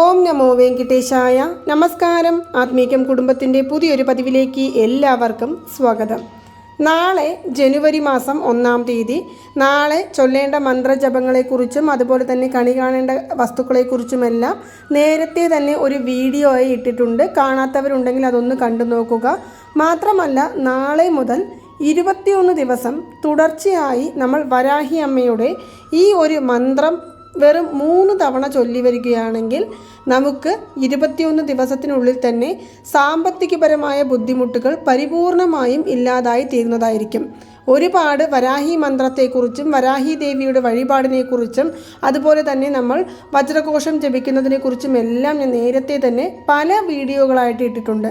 ഓം നമോ വെങ്കിട്ടേശായ. നമസ്കാരം. ആത്മീകം കുടുംബത്തിന്റെ പുതിയൊരു പതിവിലേക്ക് എല്ലാവർക്കും സ്വാഗതം. നാളെ ജനുവരി മാസം ഒന്നാം തീയതി. നാളെ ചൊല്ലേണ്ട മന്ത്രജപങ്ങളെക്കുറിച്ചും അതുപോലെ തന്നെ കണി കാണേണ്ട വസ്തുക്കളെക്കുറിച്ചുമെല്ലാം നേരത്തെ തന്നെ ഒരു വീഡിയോ ആയി ഇട്ടിട്ടുണ്ട്. കാണാത്തവരുണ്ടെങ്കിൽ അതൊന്ന് കണ്ടു നോക്കുക. മാത്രമല്ല നാളെ മുതൽ ഇരുപത്തിയൊന്ന് ദിവസം തുടർച്ചയായി നമ്മൾ വരാഹി അമ്മയുടെ ഈ ഒരു മന്ത്രം വെറും മൂന്ന് തവണ ചൊല്ലി വരികയാണെങ്കിൽ നമുക്ക് ഇരുപത്തിയൊന്ന് ദിവസത്തിനുള്ളിൽ തന്നെ സാമ്പത്തികപരമായ ബുദ്ധിമുട്ടുകൾ പരിപൂർണമായും ഇല്ലാതായി തീരുന്നതായിരിക്കും. ഒരുപാട് വരാഹി മന്ത്രത്തെക്കുറിച്ചും വരാഹി ദേവിയുടെ വഴിപാടിനെക്കുറിച്ചും അതുപോലെ തന്നെ നമ്മൾ വജ്രകോശം ജപിക്കുന്നതിനെക്കുറിച്ചും എല്ലാം ഞാൻ നേരത്തെ തന്നെ പല വീഡിയോകളായിട്ട് ഇട്ടിട്ടുണ്ട്.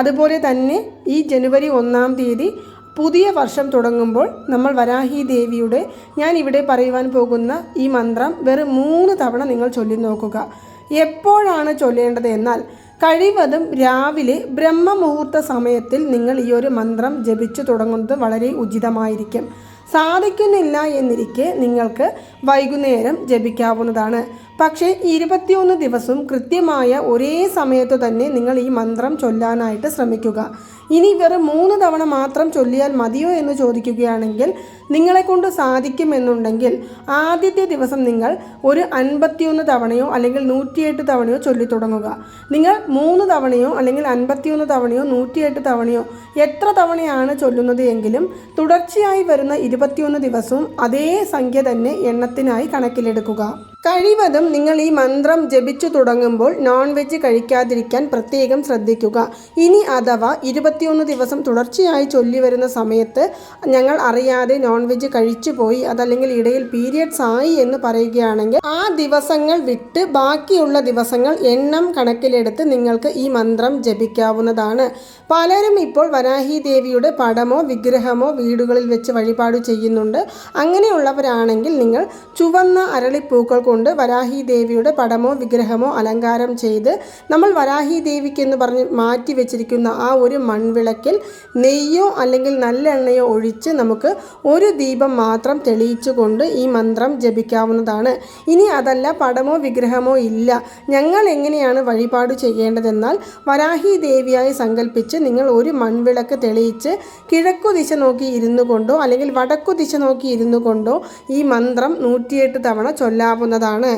അതുപോലെ തന്നെ ഈ ജനുവരി ഒന്നാം തീയതി പുതിയ വർഷം തുടങ്ങുമ്പോൾ നമ്മൾ വരാഹി ദേവിയുടെ ഞാൻ ഇവിടെ പറയുവാൻ പോകുന്ന ഈ മന്ത്രം വെറും മൂന്ന് തവണ നിങ്ങൾ ചൊല്ലി നോക്കുക. എപ്പോഴാണ് ചൊല്ലേണ്ടത് എന്നാൽ കഴിവതും രാവിലെ ബ്രഹ്മമുഹൂർത്ത സമയത്തിൽ നിങ്ങൾ ഈ ഒരു മന്ത്രം ജപിച്ചു തുടങ്ങുന്നത് വളരെ ഉചിതമായിരിക്കും. സാധിക്കുന്നില്ല എന്നിരിക്കെ നിങ്ങൾക്ക് വൈകുന്നേരം ജപിക്കാവുന്നതാണ്. പക്ഷേ ഇരുപത്തിയൊന്ന് ദിവസവും കൃത്യമായ ഒരേ സമയത്ത് തന്നെ നിങ്ങൾ ഈ മന്ത്രം ചൊല്ലാനായിട്ട് ശ്രമിക്കുക. ഇനി വെറും മൂന്ന് തവണ മാത്രം ചൊല്ലിയാൽ മതിയോ എന്ന് ചോദിക്കുകയാണെങ്കിൽ നിങ്ങളെ കൊണ്ട് സാധിക്കുമെന്നുണ്ടെങ്കിൽ ആദ്യത്തെ ദിവസം നിങ്ങൾ ഒരു അൻപത്തിയൊന്ന് തവണയോ അല്ലെങ്കിൽ നൂറ്റിയെട്ട് തവണയോ ചൊല്ലി തുടങ്ങുക നിങ്ങൾ മൂന്ന് തവണയോ അല്ലെങ്കിൽ അൻപത്തിയൊന്ന് തവണയോ നൂറ്റിയെട്ട് തവണയോ എത്ര തവണയാണ് ചൊല്ലുന്നത് എങ്കിലും തുടർച്ചയായി വരുന്ന ഇരുപത്തിയൊന്ന് ദിവസവും അതേ സംഖ്യ തന്നെ എണ്ണത്തിനായി കണക്കിലെടുക്കുക കഴിവതും നിങ്ങൾ ഈ മന്ത്രം ജപിച്ചു തുടങ്ങുമ്പോൾ നോൺ വെജ് കഴിക്കാതിരിക്കാൻ പ്രത്യേകം ശ്രദ്ധിക്കുക. ഇനി അഥവാ ഇരുപത്തിയൊന്ന് ദിവസം തുടർച്ചയായി ചൊല്ലി വരുന്ന സമയത്ത് ഞങ്ങൾ അറിയാതെ നോൺ വെജ് കഴിച്ചു പോയി അതല്ലെങ്കിൽ ഇടയിൽ പീരിയഡ്സ് ആയി എന്ന് പറയുകയാണെങ്കിൽ ആ ദിവസങ്ങൾ വിട്ട് ബാക്കിയുള്ള ദിവസങ്ങൾ എണ്ണം കണക്കിലെടുത്ത് നിങ്ങൾക്ക് ഈ മന്ത്രം ജപിക്കാവുന്നതാണ്. പലരും ഇപ്പോൾ വരാഹി ദേവിയുടെ പടമോ വിഗ്രഹമോ വീടുകളിൽ വെച്ച് വഴിപാട് ചെയ്യുന്നുണ്ട്. അങ്ങനെയുള്ളവരാണെങ്കിൽ നിങ്ങൾ ചുവന്ന അരളിപ്പൂക്കൾ കൊണ്ട് വരാഹി ദേവിയുടെ പടമോ വിഗ്രഹമോ അലങ്കാരം ചെയ്ത് നമ്മൾ വരാഹി ദേവിക്ക് എന്ന് പറഞ്ഞ് മാറ്റി വെച്ചിരിക്കുന്ന ആ ഒരു മൺവിളക്കിൽ നെയ്യോ അല്ലെങ്കിൽ നല്ലെണ്ണയോ ഒഴിച്ച് നമുക്ക് ഒരു ദീപം മാത്രം തെളിയിച്ചുകൊണ്ട് ഈ മന്ത്രം ജപിക്കാവുന്നതാണ്. ഇനി അതല്ല പടമോ വിഗ്രഹമോ ഇല്ല. ഞങ്ങൾ എങ്ങനെയാണ് വഴിപാട് ചെയ്യേണ്ടതെന്നാൽ വരാഹി ദേവിയായി സങ്കല്പിച്ച് നിങ്ങൾ ഒരു മൺവിളക്ക് തെളിയിച്ച് കിഴക്കു ദിശ നോക്കി ഇരുന്നു കൊണ്ടോ അല്ലെങ്കിൽ വടക്കു ദിശ നോക്കി ഇരുന്നു കൊണ്ടോ ഈ മന്ത്രം നൂറ്റിയെട്ട് തവണ ചൊല്ലാവുന്നതാണ്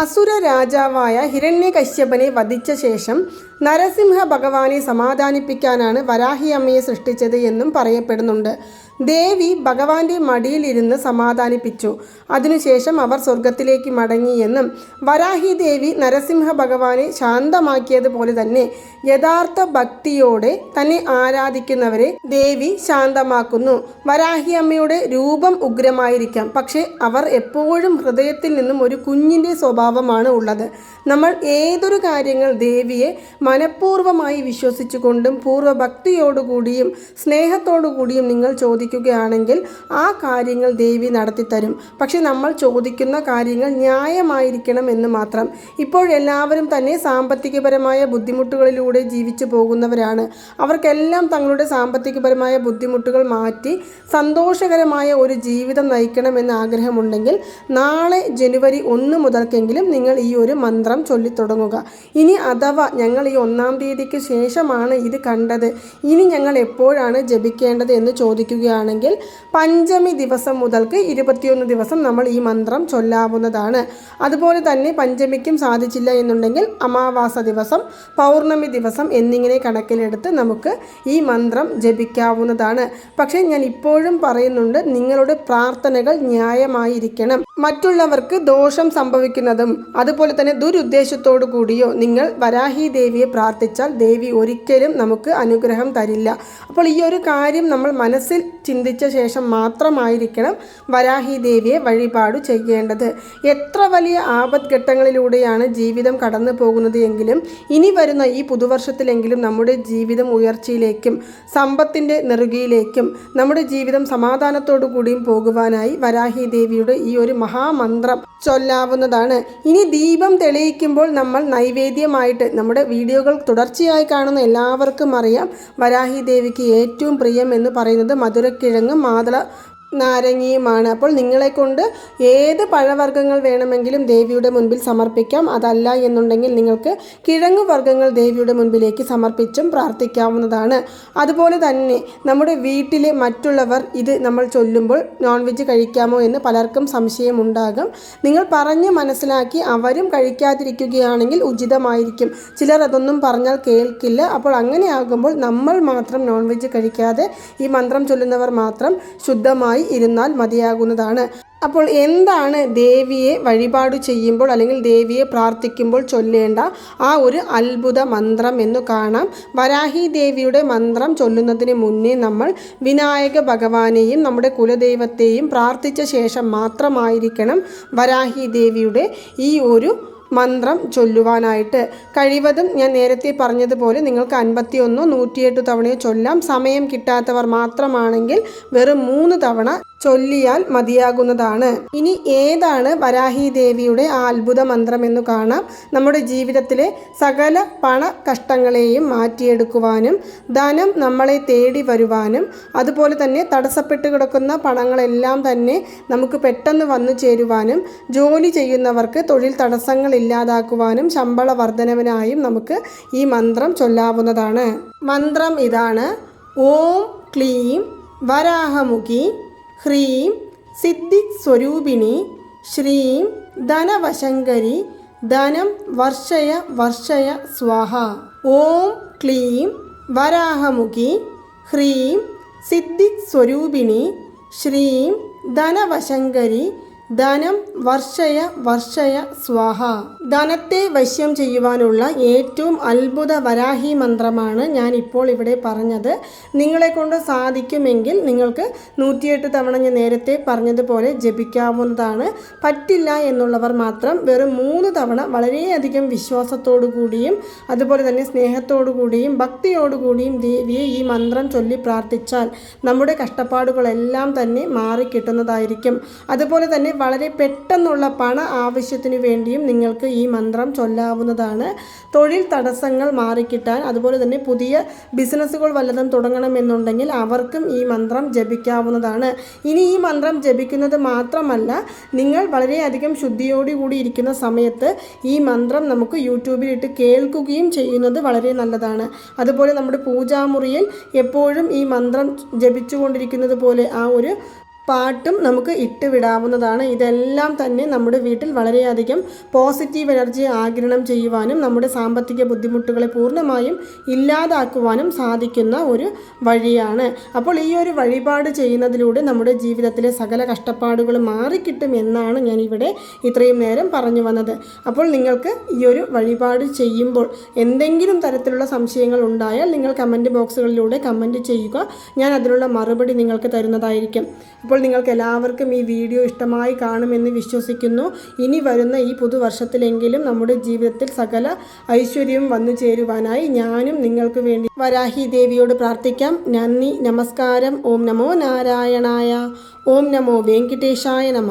അസുര രാജാവായ ഹിരണ്യകശ്യപനെ വധിച്ച ശേഷം നരസിംഹ ഭഗവാനെ സമാധാനിപ്പിക്കാനാണ് വരാഹി അമ്മയെ സൃഷ്ടിച്ചത് എന്നും പറയപ്പെടുന്നുണ്ട്. ദേവി ഭഗവാന്റെ മടിയിലിരുന്ന് സമാധാനിപ്പിച്ചു. അതിനുശേഷം അവർ സ്വർഗത്തിലേക്ക് മടങ്ങിയെന്നും വരാഹി ദേവി നരസിംഹ ഭഗവാനെ ശാന്തമാക്കിയതുപോലെ തന്നെ യഥാർത്ഥ ഭക്തിയോടെ തന്നെ ആരാധിക്കുന്നവരെ ദേവി ശാന്തമാക്കുന്നു. വരാഹി അമ്മയുടെ രൂപം ഉഗ്രമായിരിക്കാം. പക്ഷേ അവർ എപ്പോഴും ഹൃദയത്തിൽ നിന്നും ഒരു കുഞ്ഞിന്റെ സ്വഭാവമാണ് ഉള്ളത്. നമ്മൾ ഏതൊരു കാര്യങ്ങൾ ദേവിയെ മനഃപൂർവമായി വിശ്വസിച്ചുകൊണ്ടും പൂർവഭക്തിയോടുകൂടിയും സ്നേഹത്തോടുകൂടിയും നിങ്ങൾ ചോദിക്കുകയാണെങ്കിൽ ആ കാര്യങ്ങൾ ദേവി നടത്തിത്തരും. പക്ഷെ നമ്മൾ ചോദിക്കുന്ന കാര്യങ്ങൾ ന്യായമായിരിക്കണം എന്ന് മാത്രം. ഇപ്പോഴെല്ലാവരും തന്നെ സാമ്പത്തികപരമായ ബുദ്ധിമുട്ടുകളിലൂടെ ജീവിച്ചു പോകുന്നവരാണ്. അവർക്കെല്ലാം തങ്ങളുടെ സാമ്പത്തികപരമായ ബുദ്ധിമുട്ടുകൾ മാറ്റി സന്തോഷകരമായ ഒരു ജീവിതം നയിക്കണമെന്ന് ആഗ്രഹമുണ്ടെങ്കിൽ നാളെ ജനുവരി ഒന്ന് മുതൽക്കെങ്കിലും നിങ്ങൾ ഈ ഒരു മന്ത്രം ചൊല്ലിത്തുടങ്ങുക. ഇനി അഥവാ ഞങ്ങൾ ഈ ഒന്നാം തീയതിക്ക് ശേഷമാണ് ഇത് കണ്ടത് ഇനി ഞങ്ങൾ എപ്പോഴാണ് ജപിക്കേണ്ടത് എന്ന് ചോദിക്കുകയാണെങ്കിൽ പഞ്ചമി ദിവസം മുതൽക്ക് ഇരുപത്തിയൊന്ന് ദിവസം നമ്മൾ ഈ മന്ത്രം ചൊല്ലാവുന്നതാണ്. അതുപോലെ തന്നെ പഞ്ചമിക്കും സാധിച്ചില്ല എന്നുണ്ടെങ്കിൽ അമാവാസ ദിവസം പൗർണമി ദിവസം എന്നിങ്ങനെ കണക്കിലെടുത്ത് നമുക്ക് ഈ മന്ത്രം ജപിക്കാവുന്നതാണ്. പക്ഷേ ഞാൻ ഇപ്പോഴും പറയുന്നുണ്ട് നിങ്ങളുടെ പ്രാർത്ഥനകൾ ന്യായമായിരിക്കണം. മറ്റുള്ളവർക്ക് ദോഷം സംഭവിക്കുന്നതും അതുപോലെ തന്നെ ദുരുദ്ദേശത്തോടു കൂടിയോ നിങ്ങൾ വരാഹി ദേവിയെ പ്രാർത്ഥിച്ചാൽ ദേവി ഒരിക്കലും നമുക്ക് അനുഗ്രഹം തരില്ല. അപ്പോൾ ഈ ഒരു കാര്യം നമ്മൾ മനസ്സിൽ ചിന്തിച്ച ശേഷം മാത്രമായിരിക്കണം വരാഹി ദേവിയെ വഴിപാട് ചെയ്യേണ്ടത്. എത്ര വലിയ ആപത്ഘട്ടങ്ങളിലൂടെയാണ് ജീവിതം കടന്നു പോകുന്നത് എങ്കിലും ഇനി വരുന്ന ഈ പുതുവർഷത്തിലെങ്കിലും നമ്മുടെ ജീവിതം ഉയർച്ചയിലേക്കും സമ്പത്തിന്റെ നെറുകയിലേക്കും നമ്മുടെ ജീവിതം സമാധാനത്തോടു കൂടിയും പോകുവാനായി വരാഹി ദേവിയുടെ ഈ ഒരു മഹാമന്ത്രം ചൊല്ലാവുന്നതാണ്. ഇനി ദീപം തെളിയിക്കുമ്പോൾ നമ്മൾ നൈവേദ്യമായിട്ട് നമ്മുടെ വീഡിയോകൾ തുടർച്ചയായി കാണുന്ന എല്ലാവർക്കും അറിയാം. വരാഹി ദേവിക്ക് ഏറ്റവും പ്രിയം എന്ന് പറയുന്നത് മധുരക്കിഴങ്ങ് മാതള നാരങ്ങയുമാണ്. അപ്പോൾ നിങ്ങളെ കൊണ്ട് ഏത് പഴവർഗങ്ങൾ വേണമെങ്കിലും ദേവിയുടെ മുൻപിൽ സമർപ്പിക്കാം. അതല്ല എന്നുണ്ടെങ്കിൽ നിങ്ങൾക്ക് കിഴങ്ങു വർഗങ്ങൾ ദേവിയുടെ മുൻപിലേക്ക് സമർപ്പിച്ചും പ്രാർത്ഥിക്കാവുന്നതാണ്. അതുപോലെ തന്നെ നമ്മുടെ വീട്ടിലെ മറ്റുള്ളവർ ഇത് നമ്മൾ ചൊല്ലുമ്പോൾ നോൺ വെജ് കഴിക്കാമോ എന്ന് പലർക്കും സംശയമുണ്ടാകും. നിങ്ങൾ പറഞ്ഞ് മനസ്സിലാക്കി അവരും കഴിക്കാതിരിക്കുകയാണെങ്കിൽ ഉചിതമായിരിക്കും. ചിലർ അതൊന്നും പറഞ്ഞാൽ കേൾക്കില്ല. അപ്പോൾ അങ്ങനെയാകുമ്പോൾ നമ്മൾ മാത്രം നോൺ വെജ് കഴിക്കാതെ ഈ മന്ത്രം ചൊല്ലുന്നവർ മാത്രം ശുദ്ധമായി ഇരുന്നാൽ മതിയാകുന്നതാണ്. അപ്പോൾ എന്താണ് ദേവിയെ വഴിപാട് ചെയ്യുമ്പോൾ അല്ലെങ്കിൽ ദേവിയെ പ്രാർത്ഥിക്കുമ്പോൾ ചൊല്ലേണ്ട ആ ഒരു അത്ഭുത മന്ത്രം എന്ന് കാണാം. വരാഹി ദേവിയുടെ മന്ത്രം ചൊല്ലുന്നതിന് മുന്നേ നമ്മൾ വിനായക ഭഗവാനെയും നമ്മുടെ കുലദൈവത്തെയും പ്രാർത്ഥിച്ച ശേഷം മാത്രമായിരിക്കണം വരാഹി ദേവിയുടെ ഈ ഒരു മന്ത്രം ചൊല്ലുവാനായിട്ട്. കഴിവതും ഞാൻ നേരത്തെ പറഞ്ഞതുപോലെ നിങ്ങൾക്ക് അൻപത്തിയൊന്നോ നൂറ്റിയെട്ടോ തവണയോ ചൊല്ലാം. സമയം കിട്ടാത്തവർ മാത്രമാണെങ്കിൽ വെറും മൂന്ന് തവണ ചൊല്ലിയാൽ മതിയാകുന്നതാണ്. ഇനി ഏതാണ് വരാഹി ദേവിയുടെ ആ അത്ഭുത മന്ത്രം എന്ന് കാണാം. നമ്മുടെ ജീവിതത്തിലെ സകല പണ കഷ്ടങ്ങളെയും മാറ്റിയെടുക്കുവാനും ധനം നമ്മളെ തേടി വരുവാനും അതുപോലെ തന്നെ തടസ്സപ്പെട്ട് കിടക്കുന്ന പണങ്ങളെല്ലാം തന്നെ നമുക്ക് പെട്ടെന്ന് വന്നു ചേരുവാനും ജോലി ചെയ്യുന്നവർക്ക് തൊഴിൽ തടസ്സങ്ങൾ ഇല്ലാതാക്കുവാനും ശമ്പള വർധനവിനായും നമുക്ക് ഈ മന്ത്രം ചൊല്ലാവുന്നതാണ്. മന്ത്രം ഇതാണ്. ഓം ക്ലീം വരാഹമുഖി ഹ്രീം സിദ്ധി സ്വരൂപിണി ശ്രീം ധനവശങ്കരി ധനം വർഷയ വർഷയ സ്വാഹ. ഓം ക്ലീം വരാഹമുഖി ഹ്രീം സിദ്ധി സ്വരൂപിണി ശ്രീം ധനവശങ്കരി ധനം വർഷയ വർഷയ സ്വാഹ. ധനത്തെ വശ്യം ചെയ്യുവാനുള്ള ഏറ്റവും അത്ഭുത വരാഹി മന്ത്രമാണ് ഞാൻ ഇപ്പോൾ ഇവിടെ പറഞ്ഞത്. നിങ്ങളെ കൊണ്ട് സാധിക്കുമെങ്കിൽ നിങ്ങൾക്ക് നൂറ്റിയെട്ട് തവണ ഞാൻ നേരത്തെ പറഞ്ഞതുപോലെ ജപിക്കാവുന്നതാണ്. പറ്റില്ല എന്നുള്ളവർ മാത്രം വെറും മൂന്ന് തവണ വളരെയധികം വിശ്വാസത്തോടു കൂടിയും അതുപോലെ തന്നെ സ്നേഹത്തോടു കൂടിയും ഭക്തിയോടുകൂടിയും ദേവിയെ ഈ മന്ത്രം ചൊല്ലി പ്രാർത്ഥിച്ചാൽ നമ്മുടെ കഷ്ടപ്പാടുകളെല്ലാം തന്നെ മാറിക്കിട്ടുന്നതായിരിക്കും. അതുപോലെ തന്നെ വളരെ പെട്ടെന്നുള്ള പണ ആവശ്യത്തിന് വേണ്ടിയും നിങ്ങൾക്ക് ഈ മന്ത്രം ചൊല്ലാവുന്നതാണ്. തൊഴിൽ തടസ്സങ്ങൾ മാറിക്കിട്ടാൻ അതുപോലെ തന്നെ പുതിയ ബിസിനസ്സുകൾ വല്ലതും തുടങ്ങണമെന്നുണ്ടെങ്കിൽ അവർക്കും ഈ മന്ത്രം ജപിക്കാവുന്നതാണ്. ഇനി ഈ മന്ത്രം ജപിക്കുന്നത് മാത്രമല്ല നിങ്ങൾ വളരെയധികം ശുദ്ധിയോടുകൂടി ഇരിക്കുന്ന സമയത്ത് ഈ മന്ത്രം നമുക്ക് യൂട്യൂബിലിട്ട് കേൾക്കുകയും ചെയ്യുന്നത് വളരെ നല്ലതാണ്. അതുപോലെ നമ്മുടെ പൂജാമുറിയിൽ എപ്പോഴും ഈ മന്ത്രം ജപിച്ചുകൊണ്ടിരിക്കുന്നത് പോലെ ആ ഒരു പാട്ടും നമുക്ക് ഇട്ടുവിടാവുന്നതാണ് ഇതെല്ലാം തന്നെ നമ്മുടെ വീട്ടിൽ വളരെയധികം പോസിറ്റീവ് എനർജി ആഗിരണം ചെയ്യുവാനും നമ്മുടെ സാമ്പത്തിക ബുദ്ധിമുട്ടുകളെ പൂർണമായും ഇല്ലാതാക്കുവാനും സാധിക്കുന്ന ഒരു വഴിയാണ്. അപ്പോൾ ഈ ഒരു വഴിപാട് ചെയ്യുന്നതിലൂടെ നമ്മുടെ ജീവിതത്തിലെ സകല കഷ്ടപ്പാടുകളും മാറിക്കിട്ടും എന്നാണ് ഞാൻ ഇവിടെ ഇത്രയും നേരം പറഞ്ഞു വന്നത്. അപ്പോൾ നിങ്ങൾക്ക് ഈ ഒരു വഴിപാട് ചെയ്യുമ്പോൾ എന്തെങ്കിലും തരത്തിലുള്ള സംശയങ്ങൾ ഉണ്ടായാൽ നിങ്ങൾ കമന്റ് ബോക്സുകളിലൂടെ കമന്റ് ചെയ്യുക. ഞാൻ അതിനുള്ള മറുപടി നിങ്ങൾക്ക് തരുന്നതായിരിക്കും. അപ്പോൾ നിങ്ങൾക്ക് എല്ലാവർക്കും ഈ വീഡിയോ ഇഷ്ടമായി കാണുമെന്ന് വിശ്വസിക്കുന്നു. ഇനി വരുന്ന ഈ പുതുവർഷത്തിലെങ്കിലും നമ്മുടെ ജീവിതത്തിൽ സകല ഐശ്വര്യവും വന്നു ചേരുവാനായി ഞാനും നിങ്ങൾക്ക് വേണ്ടി വരാഹി ദേവിയോട് പ്രാർത്ഥിക്കാം. നന്ദി നമസ്കാരം. ഓം നമോ നാരായണായ. ഓം നമോ വെങ്കിട്ടേശായ നമ.